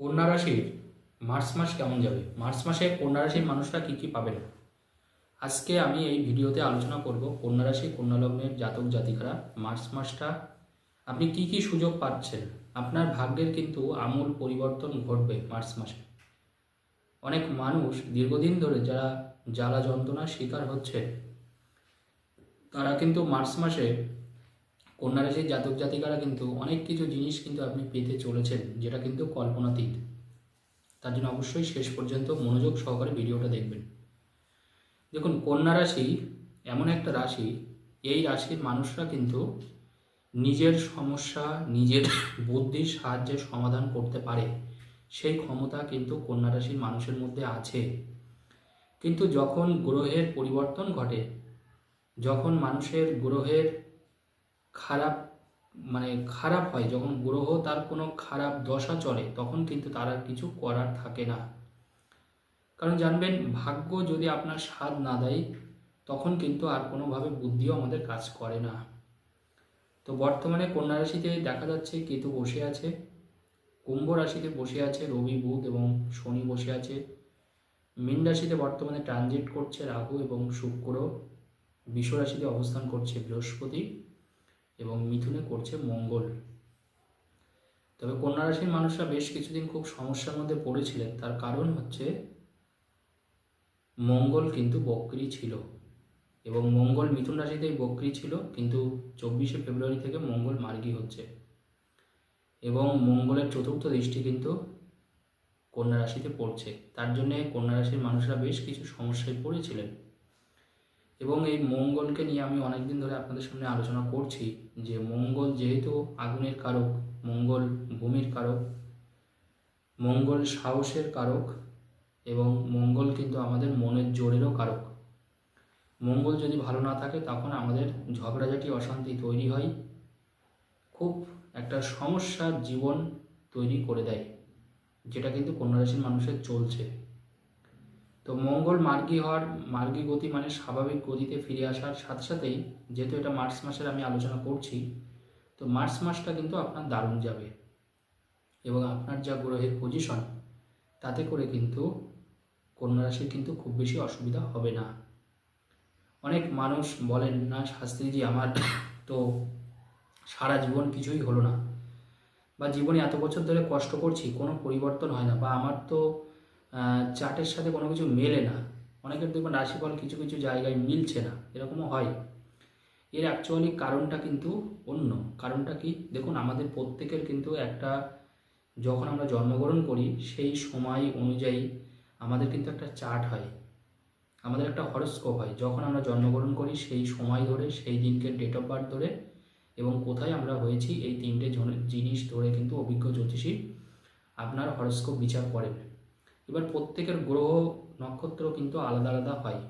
কন্যা রাশির মার্চ মাস কেমন যাবে? মার্চ মাসে কন্যা রাশির মানুষরা কী কী পাবেন আজকে আমি এই ভিডিওতে আলোচনা করব কন্যা রাশি, কন্যা লগ্নের জাতক জাতিকারা। মার্চ মাসটা আপনি কি কি সুযোগ পাচ্ছেন? আপনার ভাগ্যের কিন্তু আমূল পরিবর্তন ঘটবে মার্চ মাসে। অনেক মানুষ দীর্ঘদিন ধরে যারা জ্বালা যন্ত্রণার শিকার হচ্ছে, তারা কিন্তু মার্চ মাসে কন্যা রাশির জাতক জাতিকারা কিন্তু অনেক কিছু জিনিস কিন্তু আপনি পেতে চলেছেন, যেটা কিন্তু কল্পনাতীত। তার জন্য অবশ্যই শেষ পর্যন্ত মনোযোগ সহকারে ভিডিওটা দেখবেন। দেখুন কন্যা রাশি এমন একটা রাশি, এই রাশির মানুষরা কিন্তু নিজের সমস্যা, নিজের বুদ্ধির সাহায্যে সমাধান করতে পারে। সেই ক্ষমতা কিন্তু কন্যা রাশির মানুষের মধ্যে আছে। কিন্তু যখন গ্রহের পরিবর্তন ঘটে, যখন মানুষের গ্রহের খারাপ মানে খারাপ হয়। যখন গ্রহ তার কোনো খারাপ দশা চলে, তখন কিন্তু তার আর কিছু করার থাকে না। কারণ জানবেন, ভাগ্য যদি আপনার স্বাদ না দেয়, তখন কিন্তু আর কোনোভাবে বুদ্ধিও আমাদের কাজ করে না। তো বর্তমানে কন্যা রাশিতে দেখা যাচ্ছে, কেতু বসে আছে, কুম্ভ রাশিতে বসে আছে, রবি, বুধ এবং শনি বসে আছে। মীন রাশিতে বর্তমানে ট্রানজিট করছে রাহু এবং শুক্র। বিষ রাশিতে অবস্থান করছে বৃহস্পতি। এবং মিথুনে করছে মঙ্গল। তবে কন্যা রাশির মানুষরা বেশ কিছুদিন খুব সমস্যার মধ্যে পড়েছিলেন। তার কারণ হচ্ছে মঙ্গল কিন্তু বক্রি ছিল এবং মঙ্গল মিথুন রাশিতেই বক্রি ছিল, কিন্তু চব্বিশে ফেব্রুয়ারি থেকে মঙ্গল মার্গী হচ্ছে। এবং মঙ্গলের চতুর্থ দৃষ্টি কিন্তু কন্যা রাশিতে পড়ছে। তার জন্যে কন্যা রাশির মানুষরা বেশ কিছু সমস্যায় পড়েছিলেন। এবং এই মঙ্গলকে নিয়ে আমি অনেকদিন ধরে আপনাদের সামনে আলোচনা করছি যে মঙ্গল যেহেতু আগুনের কারক, মঙ্গল ভূমির কারক, মঙ্গল সাহসের কারক এবং মঙ্গল কিন্তু আমাদের মনের জোরেরও কারক। মঙ্গল যদি ভালো না থাকে তখন আমাদের ঝগড়াঝাটি, অশান্তি তৈরি হয়, খুব একটা সমস্যার জীবন তৈরি করে দেয়, যেটা কিন্তু কন্যা রাশির মানুষের চলছে। তো মঙ্গল মার্গী হওয়ার, মার্গী গতি মানে স্বাভাবিক গতিতে ফিরে আসার সাথে সাথেই, যেহেতু এটা মার্চ মাসের আমি আলোচনা করছি, তো মার্চ মাসটা কিন্তু আপনার দারুণ যাবে। এবং আপনার যা গ্রহের পজিশন তাতে করে কিন্তু কন্যা রাশির কিন্তু খুব বেশি অসুবিধা হবে না। অনেক মানুষ বলেন, না শাস্ত্রীজি, আমার তো সারা জীবন কিছুই হলো না বা জীবনে এত বছর ধরে কষ্ট করছি, কোনো পরিবর্তন হয় না বা আমার তো চার্টের সাথে কোনো কিছু মেলে না। অনেকের দেখবেন রাশিফল কিছু কিছু জায়গায় মিলছে না, এরকমও হয়। এর অ্যাকচুয়ালি কারণটা কিন্তু অন্য। কারণটা কি? দেখুন, আমাদের প্রত্যেকের কিন্তু একটা, যখন আমরা জন্মগ্রহণ করি, সেই সময় অনুযায়ী আমাদের কিন্তু একটা চার্ট হয়। আমাদের একটা হরস্কোপ হয়। যখন আমরা জন্মগ্রহণ করি, সেই সময় ধরে, সেই দিনকে ডেট অফ বার্থ ধরে এবং কোথায় আমরা হয়েছি, এই তিনটে জিনিস ধরে কিন্তু অভিজ্ঞ জ্যোতিষী আপনার হরস্কোপ বিচার করেন। এবার প্রত্যেকের গ্রহ নক্ষত্র কিন্তু আলাদা আলাদা হয়।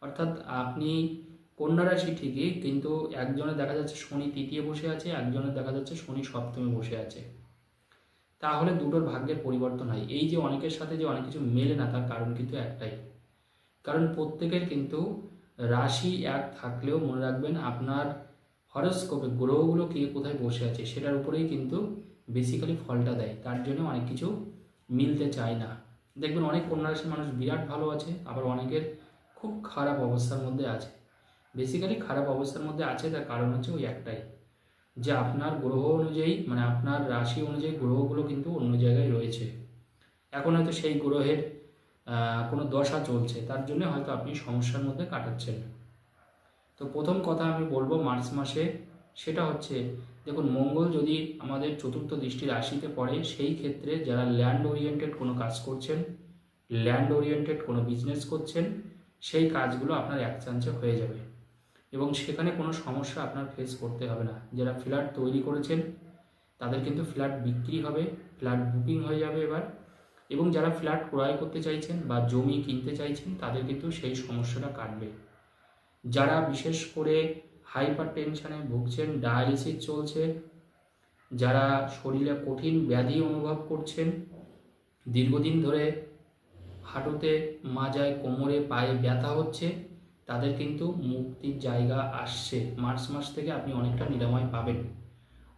অর্থাৎ আপনি কন্যা রাশি ঠিকই, কিন্তু একজনে দেখা যাচ্ছে শনি তৃতীয় বসে আছে একজনের দেখা যাচ্ছে শনি সপ্তমে বসে আছে। তাহলে দুটোর ভাগ্যের পরিবর্তন হয়। এই যে অনেকের সাথে যে অনেক কিছু মেলে না, তার কারণ কিন্তু একটাই। কারণ প্রত্যেকের কিন্তু রাশি এক থাকলেও মনে রাখবেন আপনার হরস্কোপে গ্রহগুলো কে কোথায় বসে আছে, সেটার উপরেই কিন্তু বেসিক্যালি ফলটা দেয়। তার জন্য অনেক কিছু মিলতে চায় না। দেখবেন অনেক কন্যা রাশির মানুষ বিরাট ভালো আছে, আবার অনেকের খুব খারাপ অবস্থার মধ্যে আছে। বেসিক্যালি খারাপ অবস্থার মধ্যে আছে, তার কারণ হচ্ছে ওই একটাই। যে আপনার গ্রহ অনুযায়ী মানে আপনার রাশি অনুযায়ী গ্রহগুলো কিন্তু অন্য জায়গায় রয়েছে। এখন হয়তো সেই গ্রহের কোনো দশা চলছে, তার জন্য হয়তো আপনি সমস্যার মধ্যে কাটাচ্ছেন। তো প্রথম কথা আমি বলব মার্চ মাসে, সেটা হচ্ছে দেখুন, মঙ্গল যদি আমাদের চতুর্থ দৃষ্টি রাশিতে পড়ে, সেই ক্ষেত্রে যারা ল্যান্ড ওরিয়েন্টেড কোনো কাজ করছেন ল্যান্ড ওরিয়েন্টেড কোনো বিজনেস করছেন, সেই কাজগুলো আপনার এক চান্সে হয়ে যাবে। এবং সেখানে কোনো সমস্যা আপনার ফেস করতে হবে না। যারা ফ্ল্যাট তৈরি করেছেন, তাদের কিন্তু ফ্ল্যাট বিক্রি হবে ফ্ল্যাট বুকিং হয়ে যাবে এবার। এবং যারা ফ্ল্যাট ক্রয় করতে চাইছেন বা জমি কিনতে চাইছেন, তাদের কিন্তু সেই সমস্যাটা কাটবে। যারা বিশেষ করে হাইপার টেনশনে ভুগছেন, ডায়ালিসিস চলছে, যারা শরীরে কঠিন ব্যাধি অনুভব করছেন, দীর্ঘদিন ধরে হাঁটুতে, মাজায়, কোমরে, পায়ে ব্যথা হচ্ছে, তাদের কিন্তু মুক্তির জায়গা আসছে। মার্চ মাস থেকে আপনি অনেকটা নিরাময় পাবেন।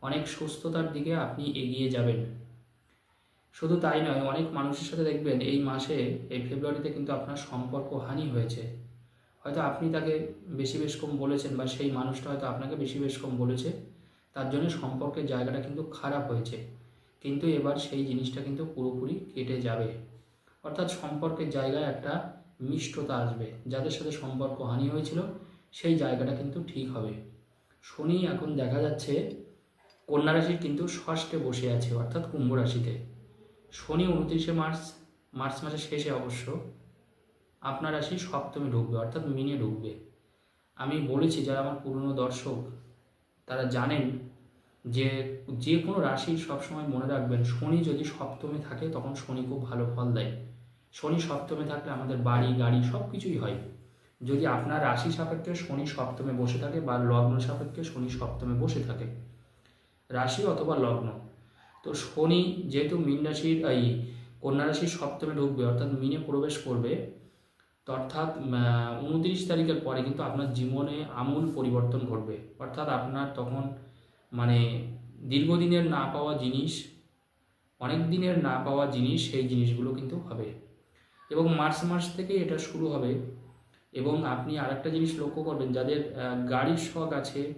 অনেক সুস্থতার দিকে আপনি এগিয়ে যাবেন। শুধু তাই নয়, অনেক মানুষের সাথে দেখবেন এই মাসে, এই ফেব্রুয়ারিতে কিন্তু আপনার সম্পর্ক হানি হয়েছে। হয়তো আপনি তাকে বেশি বেশ কম বলেছেন বা সেই মানুষটা হয়তো আপনাকে বেশি বেশ কম বলেছে, তার জন্য সম্পর্কের জায়গাটা কিন্তু খারাপ হয়েছে। কিন্তু এবার সেই জিনিসটা কিন্তু পুরোপুরি কেটে যাবে। অর্থাৎ সম্পর্কের জায়গায় একটা মিষ্টতা আসবে, যাদের সাথে সম্পর্ক হানি হয়েছিল, সেই জায়গাটা কিন্তু ঠিক হবে। শনি এখন দেখা যাচ্ছে কন্যা রাশির কিন্তু ষষ্ঠে বসে আছে, অর্থাৎ কুম্ভ রাশিতে। শনি উনত্রিশে মার্চ মার্চ মাসের শেষে অবশ্য। আপনার রাশি সপ্তমে ঢুকবে, অর্থাৎ মিনে ঢুকবে। আমি বলেছি, যারা আমার পুরনো দর্শক, তারা জানেন যে যে কোনো রাশি সবসময় মনে রাখবেন, শনি যদি সপ্তমে থাকে, তখন শনি খুব ভালো ফল দেয়। শনি সপ্তমে থাকলে আমাদের বাড়ি, গাড়ি সব কিছুই হয়। যদি আপনার রাশি সাপেক্ষে শনি সপ্তমে বসে থাকে বা লগ্ন সাপেক্ষে শনি সপ্তমে বসে থাকে, রাশি অথবা লগ্ন, তো শনি যেহেতু মীন রাশির, এই কন্যা রাশির সপ্তমে ঢুকবে, অর্থাৎ মিনে প্রবেশ করবে অর্থাৎ উনত্রিশ তারিখের পরে কিন্তু আপনার জীবনে আমূল পরিবর্তন ঘটবে। অর্থাৎ আপনার তখন মানে দীর্ঘদিনের না পাওয়া জিনিস, অনেক দিনের না পাওয়া জিনিস, সেই জিনিসগুলো কিন্তু হবে। এবং মার্চ মাস থেকে এটা শুরু হবে। এবং আপনি আরেকটা জিনিস লক্ষ্য করবেন, যাদের গাড়ির শখ আছে,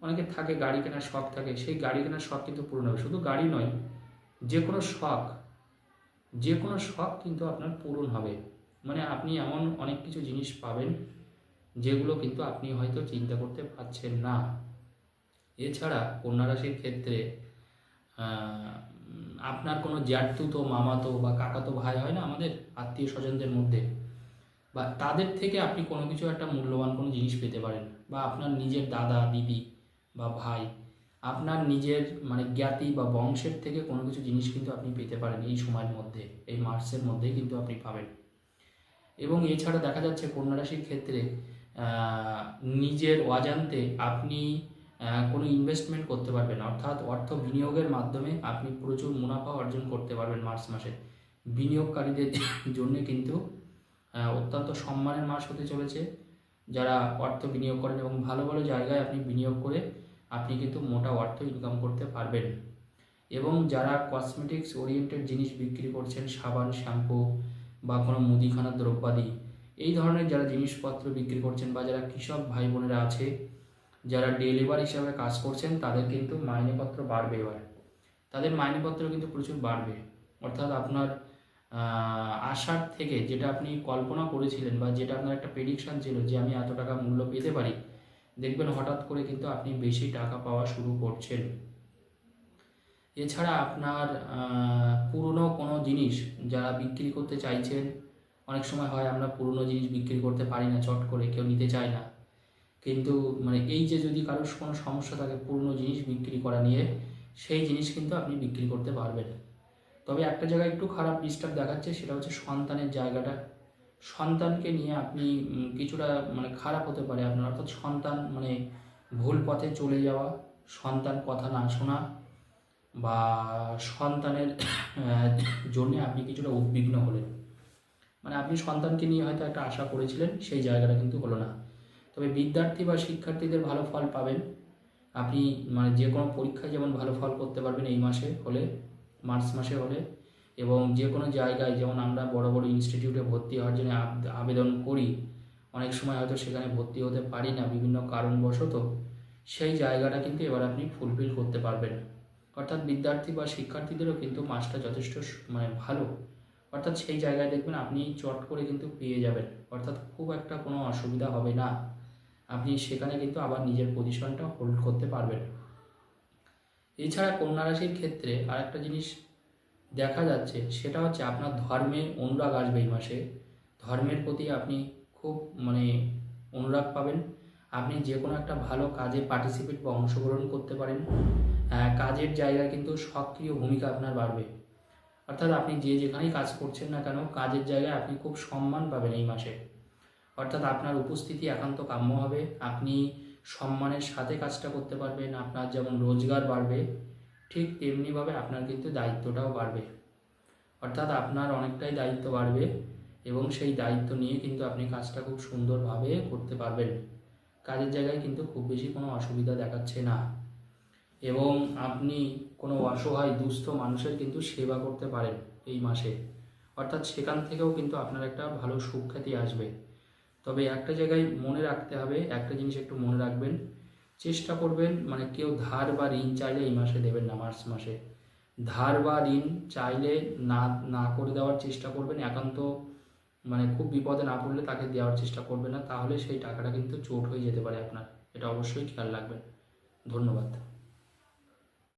অনেকে থাকে গাড়ি কেনার শখ থাকে, সেই গাড়ি কেনার শখ কিন্তু পূরণ হবে। শুধু গাড়ি নয়, যে কোনো শখ, যে কোনো শখ কিন্তু আপনার পূরণ হবে। মানে আপনি এমন অনেক কিছু জিনিস পাবেন যেগুলো কিন্তু আপনি হয়তো চিন্তা করতে পারছেন না। এছাড়া কন্যা রাশির ক্ষেত্রে আপনার কোনো জ্যাঠতুতো, মামাতো বা কাকাতো ভাই হয় না আমাদের আত্মীয় স্বজনদের মধ্যে? বা তাদের থেকে আপনি কোনো কিছু একটা মূল্যবান কোনো জিনিস পেতে পারেন? বা আপনার নিজের দাদা, দিদি বা ভাই, আপনার নিজের মানে জ্ঞাতি বা বংশের থেকে কোনো কিছু জিনিস কিন্তু আপনি পেতে পারেন এই সময়ের মধ্যে, এই মার্চের মধ্যেই কিন্তু আপনি পাবেন। এবং এছাড়া দেখা যাচ্ছে কন্যা রাশির ক্ষেত্রে নিজের অজান্তে আপনি কোনো ইনভেস্টমেন্ট করতে পারবেন অর্থাৎ অর্থ বিনিয়োগের মাধ্যমে আপনি প্রচুর মুনাফা অর্জন করতে পারবেন মার্চ মাসে। বিনিয়োগকারীদের জন্য কিন্তু অত্যন্ত সম্মানের মাস হতে চলেছে। যারা অর্থ বিনিয়োগ করেন এবং ভালো ভালো জায়গায় আপনি বিনিয়োগ করে আপনি কিন্তু মোটা অর্থ ইনকাম করতে পারবেন। এবং যারা কসমেটিক্স ওরিয়েন্টেড জিনিস বিক্রি করছেন, সাবান, শ্যাম্পু বা কোনো মুদিখানার দ্রব্যাদি, এই ধরনের যারা জিনিসপত্র বিক্রি করছেন বা যারা কৃষক ভাই বোনেরা আছে, যারা ডেলিভার হিসাবে কাজ করছেন, তাদের কিন্তু মাইনেপত্র বাড়বে এবার। তাদের মাইনেপত্র কিন্তু প্রচুর বাড়বে। অর্থাৎ আপনার আশার থেকে যেটা আপনি কল্পনা করেছিলেন বা যেটা আপনার একটা প্রেডিকশন ছিল যে আমি এত টাকা মূল্য পেতে পারি, দেখবেন হঠাৎ করে কিন্তু আপনি বেশি টাকা পাওয়া শুরু করছেন। এছাড়া আপনার পুরনো কোনো জিনিস যারা বিক্রি করতে চাইছেন, অনেক সময় হয় আমরা পুরনো জিনিস বিক্রি করতে পারি না, চট করে কেউ নিতে চায় না। কিন্তু মানে এই যে যদি কারোর কোনো সমস্যা থাকে পুরনো জিনিস বিক্রি করা নিয়ে, সেই জিনিস কিন্তু আপনি বিক্রি করতে পারবেন। তবে একটা জায়গায় একটু খারাপ ডিস্টার্ব দেখাচ্ছে, সেটা হচ্ছে সন্তানের জায়গাটা। সন্তানকে নিয়ে আপনি কিছুটা মানে খারাপ হতে পারে আপনার। অর্থাৎ সন্তান মানে ভুল পথে চলে যাওয়া, সন্তান কথা না শোনা বা সন্তানের জন্য আপনি কিছুটা উদ্বিগ্ন হলেন। মানে আপনি সন্তানকে নিয়ে হয়তো একটা আশা করেছিলেন, সেই জায়গাটা কিন্তু হলো না। তবে বিদ্যার্থী বা শিক্ষার্থীদের ভালো ফল পাবেন। আপনি মানে যে কোনো পরীক্ষায় যেমন ভালো ফল করতে পারবেন এই মাসে হলে, মার্চ মাসে হলে, এবং যে কোনো জায়গায় যেমন আমরা বড় বড় ইনস্টিটিউটে ভর্তি হওয়ার জন্য আবেদন করি, অনেক সময় হয়তো সেখানে ভর্তি হতে পারি না, বিভিন্ন কারণবশত সেই জায়গাটা কিন্তু এবার আপনি ফুলফিল করতে পারবেন। অর্থাৎ বিদ্যার্থী বা শিক্ষার্থীদেরও কিন্তু মাসটা যথেষ্ট মানে ভালো। অর্থাৎ সেই জায়গায় দেখবেন আপনি চট করে কিন্তু পেয়ে যাবেন। অর্থাৎ খুব একটা কোনো অসুবিধা হবে না। আপনি সেখানে কিন্তু আবার নিজের পজিশনটা হোল্ড করতে পারবেন। এছাড়া কন্যা রাশির ক্ষেত্রে আরেকটা জিনিস দেখা যাচ্ছে, সেটা হচ্ছে আপনার ধর্মে অনুরাগ আসবে এই মাসে। ধর্মের প্রতি আপনি খুব মানে অনুরাগ পাবেন। আপনি যে কোনো একটা ভালো কাজে পার্টিসিপেট বা অংশগ্রহণ করতে পারেন। কাজের জায়গায় কিন্তু সক্রিয় ভূমিকা আপনার বাড়বে। অর্থাৎ আপনি যে যেখানেই কাজ করছেন না কেন, কাজের জায়গায় আপনি খুব সম্মান পাবেন এই মাসে। অর্থাৎ আপনার উপস্থিতি একান্ত কাম্য হবে, আপনি সম্মানের সাথে কাজটা করতে পারবেন, আপনার যেমন রোজগার বাড়বে, ঠিক তেমনিভাবে আপনার কিন্তু দায়িত্বটাও বাড়বে। অর্থাৎ আপনার অনেকটাই দায়িত্ব বাড়বে এবং সেই দায়িত্ব নিয়ে কিন্তু আপনি কাজটা খুব সুন্দরভাবে করতে পারবেন। কাজের জায়গায় কিন্তু খুব বেশি কোনো অসুবিধা দেখাচ্ছে না। এবং আপনি কোনো অসহায়, দুস্থ মানুষের কিন্তু সেবা করতে পারেন এই মাসে। অর্থাৎ সেখান থেকেও কিন্তু আপনার একটা ভালো সুখ্যাতি আসবে। তবে একটা জায়গায় মনে রাখতে হবে, একটা জিনিস একটু মনে রাখবেন, চেষ্টা করবেন মানে কেউ ধার বা ঋণ চাইলে এই মাসে দেবেন না, মার্চ মাসে। ধার বা ঋণ চাইলে না না করে দেওয়ার চেষ্টা করবেন, একান্ত মানে খুব বিপদে না পড়লে তাকে দেওয়ার চেষ্টা করবে না, তাহলে সেই টাকাটা কিন্তু চোট হয়ে যেতে পারে আপনার। এটা অবশ্যই খেয়াল রাখবেন। ধন্যবাদ।